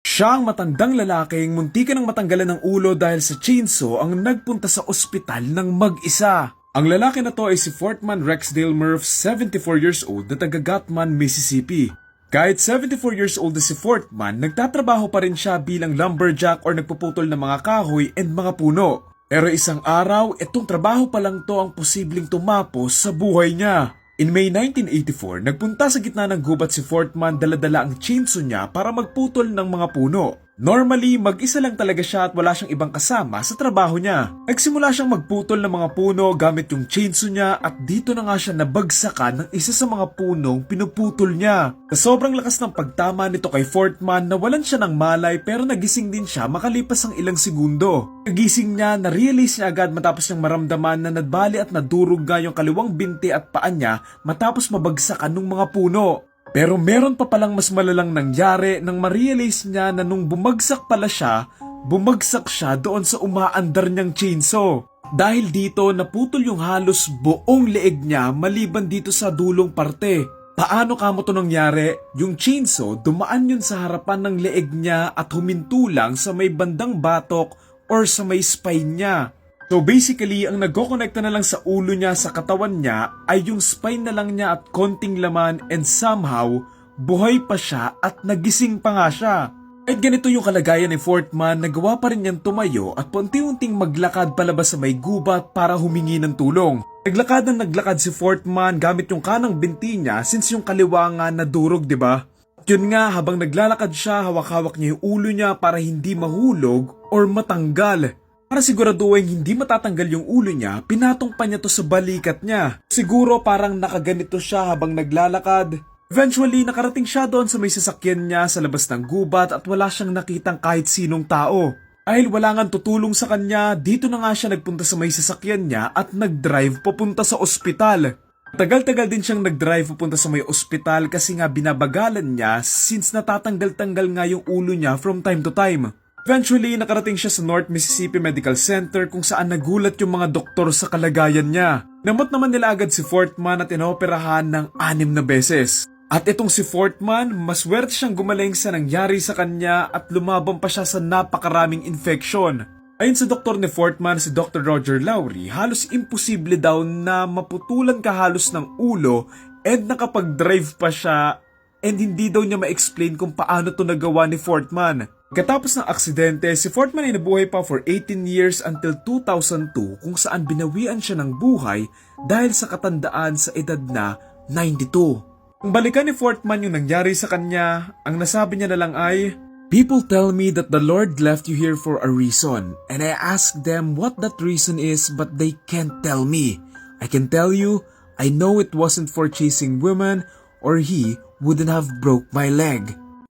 Siya ang matandang lalaking muntikan ng matanggalan ng ulo dahil sa chainsaw ang nagpunta sa ospital ng mag-isa. Ang lalaki na to ay si Fortman Rexdale Murph, 74 years old na taga Gatman, Mississippi. Kahit 74 years old na si Fortman, nagtatrabaho pa rin siya bilang lumberjack or nagpuputol ng mga kahoy and mga puno. Pero isang araw, itong trabaho pa lang to ang posibleng tumapos sa buhay niya. In May 1984, nagpunta sa gitna ng gubat si Fortman daladala ang chainsaw niya para magputol ng mga puno. Normally, mag-isa lang talaga siya at wala siyang ibang kasama sa trabaho niya. Nagsimula siyang magputol ng mga puno gamit yung chainsaw niya at dito na nga siya nabagsakan ng isa sa mga punong pinuputol niya. Sa sobrang lakas ng pagtama nito kay Fortman, nawalan siya ng malay pero nagising din siya makalipas ang ilang segundo. Nagising niya, na-realize niya agad matapos niyang maramdaman na nadbali at nadurog nga yung kaliwang binti at paa niya matapos mabagsakan ng mga puno. Pero meron pa palang mas malalang nangyari nang ma-realize niya na nung bumagsak pala siya, bumagsak siya doon sa umaandar niyang chainsaw. Dahil dito naputol yung halos buong leeg niya maliban dito sa dulong parte. Paano kamo to nangyari? Yung chainsaw dumaan yun sa harapan ng leeg niya at huminto lang sa may bandang batok or sa may spine niya. So basically, ang nagkokonekta na lang sa ulo niya sa katawan niya ay yung spine na lang niya at konting laman and somehow, buhay pa siya at nagising pa nga siya. At ganito yung kalagayan ni Fortman, nagawa pa rin niyang tumayo at paunti-unting maglakad palabas sa may gubat para humingi ng tulong. Naglakad ng naglakad si Fortman gamit yung kanang binti niya since yung kaliwa nga nadurog, di ba? Yun nga, habang naglalakad siya, hawak-hawak niya yung ulo niya para hindi mahulog or matanggal. Para siguraduhin hindi matatanggal yung ulo niya, pinatong pa niya to sa balikat niya. Siguro parang nakaganito siya habang naglalakad. Eventually, nakarating siya doon sa may sasakyan niya sa labas ng gubat at wala siyang nakitang kahit sinong tao. Dahil wala nga tutulong sa kanya, dito na nga siya nagpunta sa may sasakyan niya at nag-drive papunta sa ospital. Tagal-tagal din siyang nag-drive papunta sa may ospital kasi nga binabagalan niya since natatanggal-tanggal nga yung ulo niya from time to time. Eventually, nakarating siya sa North Mississippi Medical Center kung saan nagulat yung mga doktor sa kalagayan niya. Namot naman nila agad si Fortman at inoperahan ng anim na beses. At itong si Fortman, maswerte siyang gumaling sa nangyari sa kanya at lumaban pa siya sa napakaraming infection. Ayon sa doktor ni Fortman, si Dr. Roger Lowry, halos imposible daw na maputulan ka ng ulo and nakapag-drive pa siya and hindi daw niya ma-explain kung paano to nagawa ni Fortman. Katapos ng aksidente, si Fortman ay nabuhay pa for 18 years until 2002 kung saan binawian siya ng buhay dahil sa katandaan sa edad na 92. Kung balikan ni Fortman yung nangyari sa kanya, ang nasabi niya na lang ay, People tell me that the Lord left you here for a reason, and I ask them what that reason is but they can't tell me. I can tell you, I know it wasn't for chasing women or he wouldn't have broke my leg.